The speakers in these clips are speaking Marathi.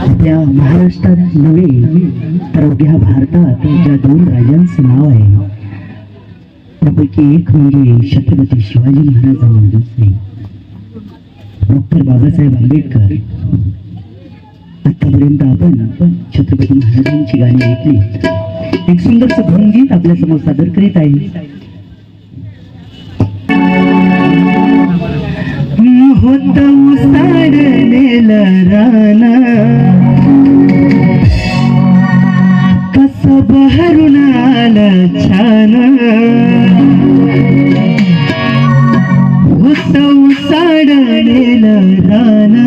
आपल्या महाराष्ट्रात नव्हे तर अवघ्या भारतात ज्या दोन राजांचं नाव आहे त्यापैकी एक म्हणजे छत्रपती शिवाजी महाराज दुसरे डॉक्टर बाबासाहेब आंबेडकर. आतापर्यंत आपण छत्रपती महाराजांची गाणी ऐकली. एक सुंदरचं भंगीत आपल्यासमोर सादर करीत आहे. राना कस बहरून आलं छान. होत उसाडलेल राना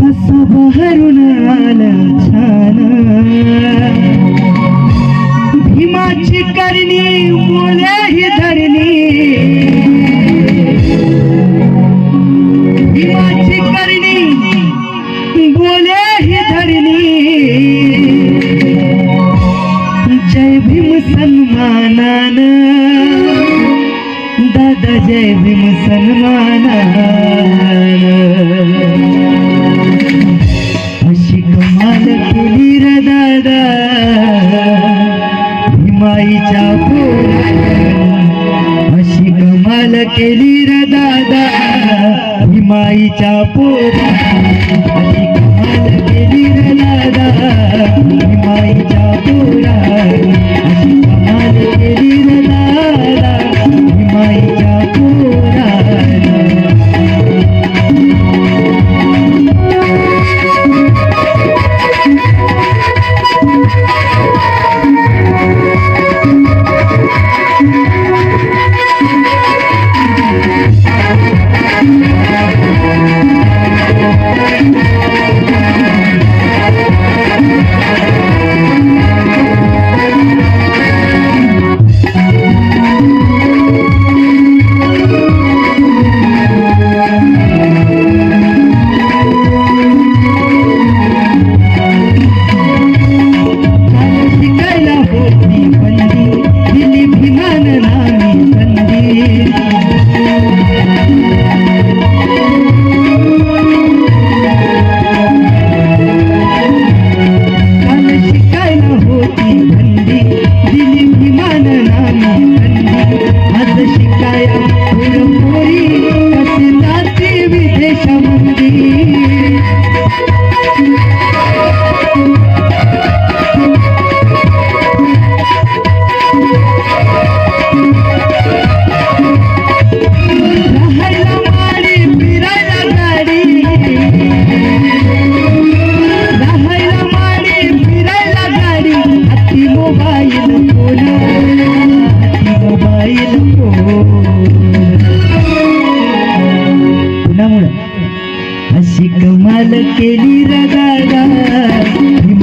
कस बहरून आलं छान. भीमाची करणी जय भीम सन्मानान. दादा जय भीम सन्मानान. अशी कमाल केली र दादा. भीमाईच्या पोरा अशी कमाल केली र दादा. भीमाईच्या पोरा र दादा भीमाईच्या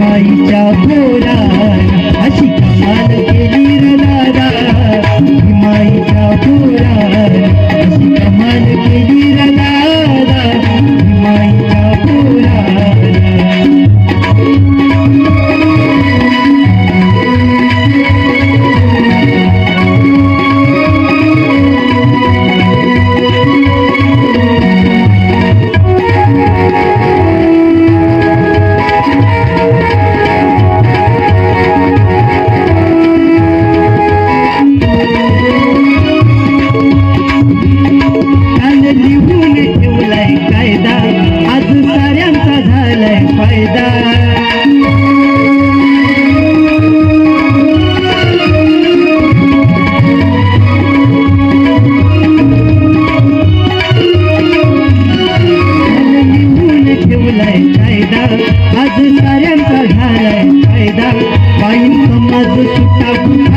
हिमाईच्या पोरा Ay, tomado que